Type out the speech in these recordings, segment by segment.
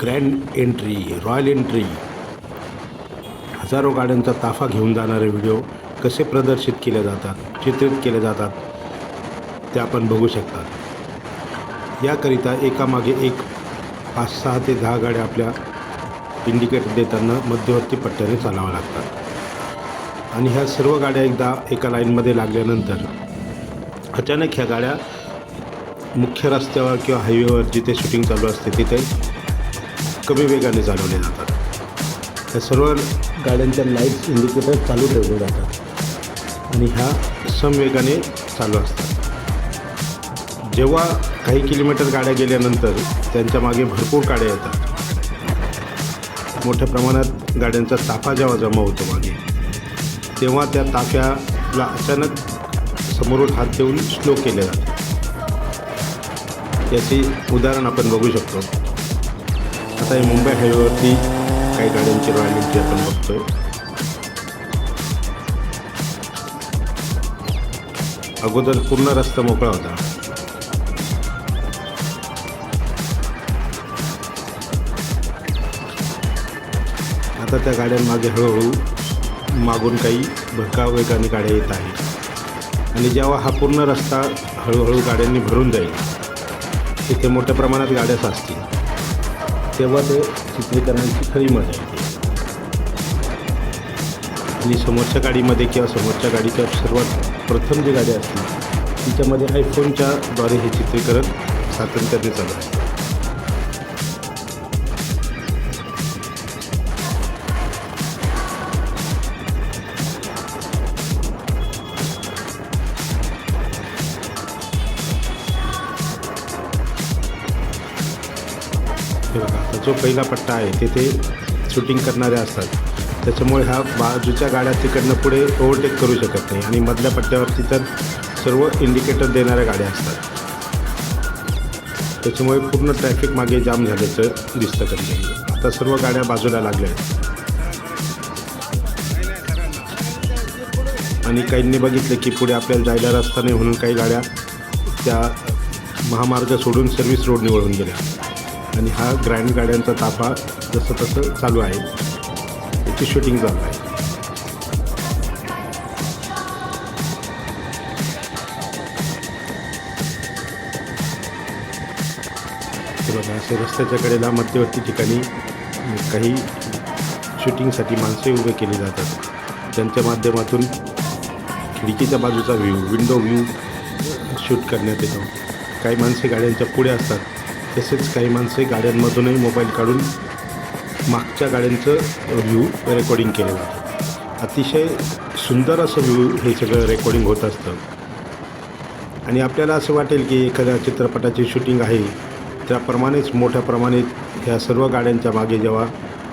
Grand entry royal entry. हजारो गाड्यांचा ताफा घेऊन जाणारे व्हिडिओ कसे प्रदर्शित केले जातात चित्रित केले जातात ते आपण बघू शकतात. याकरिता एकामागे एक पाच सहा ते दहा गाड्या आपल्या इंडिकेटर देताना मध्यवर्ती पट्ट्याने चालाव्या लागतात. आणि ह्या सर्व गाड्या एकदा एका लाईनमध्ये लागल्यानंतर अचानक ह्या गाड्या मुख्य रस्त्यावर किंवा हायवेवर जिथे शूटिंग चालू असते तिथे कमी वेगाने चालवले जातात. त्या सर्व गाड्यांच्या लाईट्स इंडिकेटर चालू ठेवले जातात. आणि ह्या समवेगाने चालू असतात. जेव्हा काही किलोमीटर गाड्या गेल्यानंतर त्यांच्या मागे भरपूर गाड्या येतात. मोठ्या प्रमाणात गाड्यांचा ताफा जेव्हा जमा होतो मागे तेव्हा त्या ताफ्याला अचानक समोरून हात देऊन स्लो केले जाते याची उदाहरण आपण बघू शकतो. आता मुंबई हायवेवरती काही गाड्यांची रॉयल एंट्री आपण बघतोय. अगोदर पूर्ण रस्ता मोकळा होता. आता त्या गाड्यांमागे हळूहळू मागून काही भडकाव वेगाने गाड्या येत आहेत. आणि जेव्हा हा पूर्ण रस्ता हळूहळू गाड्यांनी भरून जाईल तिथे मोठ्या प्रमाणात गाड्या साचतील. तेव्हा ते चित्रीकरणाची खरी मजा येते आणि समोरच्या गाडीमध्ये किंवा समोरच्या गाडीच्या सर्वात प्रथम जी गाडी असते तिच्यामध्ये आयफोनच्या द्वारे हे चित्रीकरण सातत्याने चालू आहे. हे बघा आता जो पहिला पट्टा आहे तिथे शूटिंग करणारे असतात. त्याच्यामुळे ह्या बाजूच्या गाड्या तिकडनं पुढे ओव्हरटेक करू शकत नाही. आणि मधल्या पट्ट्यावरती तर सर्व इंडिकेटर देणाऱ्या गाड्या असतात. त्याच्यामुळे पूर्ण ट्रॅफिक मागे जाम झाल्याचं दिसतं कधी कधी. आता सर्व गाड्या बाजूला लागल्या आहेत. आणि काहींनी बघितलं की पुढे आपल्याला जायला रस्ता नाही म्हणून काही गाड्या त्या महामार्ग सोडून सर्व्हिस रोडने वळून गेल्या. आणि हा ग्रँड गाड्यांचा ताफा जसं तसं चालू आहे. त्याची शूटिंग चालू आहे. बघा असे रस्त्याच्या कडेला मध्यवर्ती ठिकाणी काही शूटिंगसाठी माणसे उभे केली जातात. त्यांच्या माध्यमातून खिडकीच्या बाजूचा व्ह्यू विंडो व्ह्यू शूट करण्यात येतो. काही माणसे गाड्यांच्या पुढे असतात. तसेच काही माणसे गाड्यांमधूनही मोबाईल काढून मागच्या गाड्यांचं व्ह्यू रेकॉर्डिंग केलं जातं अतिशय सुंदर असं व्ह्यू हे सगळं रेकॉर्डिंग होत असतं. आणि आपल्याला असं वाटेल की एखाद्या चित्रपटाची शूटिंग आहे त्याप्रमाणेच मोठ्या प्रमाणात ह्या सर्व गाड्यांच्या मागे जेव्हा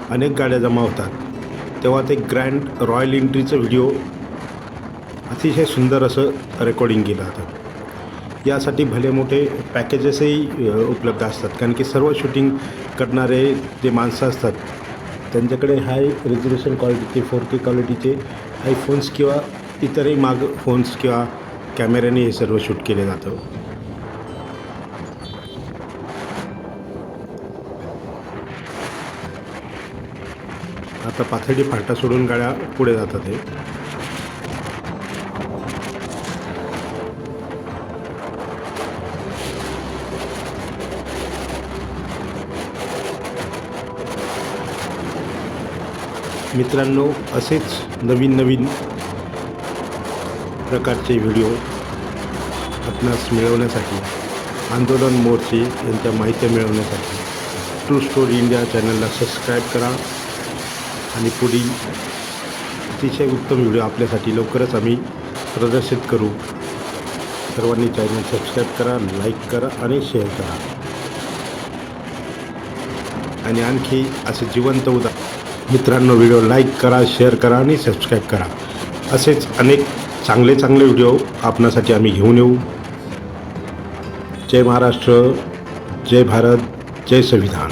अनेक गाड्या जमा होतात तेव्हा ते ग्रँड रॉयल एंट्रीचं व्हिडिओ अतिशय सुंदर असं रेकॉर्डिंग केलं जातं. यासाठी भले मोठे पॅकेजेसही उपलब्ध असतात. कारण की सर्व शूटिंग करणारे जे माणसं असतात त्यांच्याकडे हाय रेझोल्युशन क्वालिटीचे फोर के क्वालिटीचे आयफोन्स किंवा इतरही माग फोन्स किंवा कॅमेऱ्याने हे सर्व शूट केले जातं. आता पाथर्डी फाटा सोडून गाड्या पुढे जातात हे. मित्रांनो असेच नवीन नवीन प्रकारचे व्हिडिओ आपणास मिळवण्यासाठी आंदोलन मोर्चे यांच्या माहिती मिळवण्यासाठी ट्रू स्टोरी इंडिया चॅनलला सबस्क्राईब करा आणि पुढील अतिशय उत्तम व्हिडिओ आपल्यासाठी लवकरच आम्ही प्रदर्शित करू. सर्वांनी चॅनल सबस्क्राईब करा लाईक करा आणि शेअर करा. आणि आणखी असे जिवंत उदा मित्रांनो व्हिडिओ लाईक करा शेअर करा आणि सबस्क्राईब करा. असेच अनेक चांगले चांगले व्हिडिओ आपणासाठी आम्ही घेऊन येऊ. जय महाराष्ट्र जय भारत जय संविधान.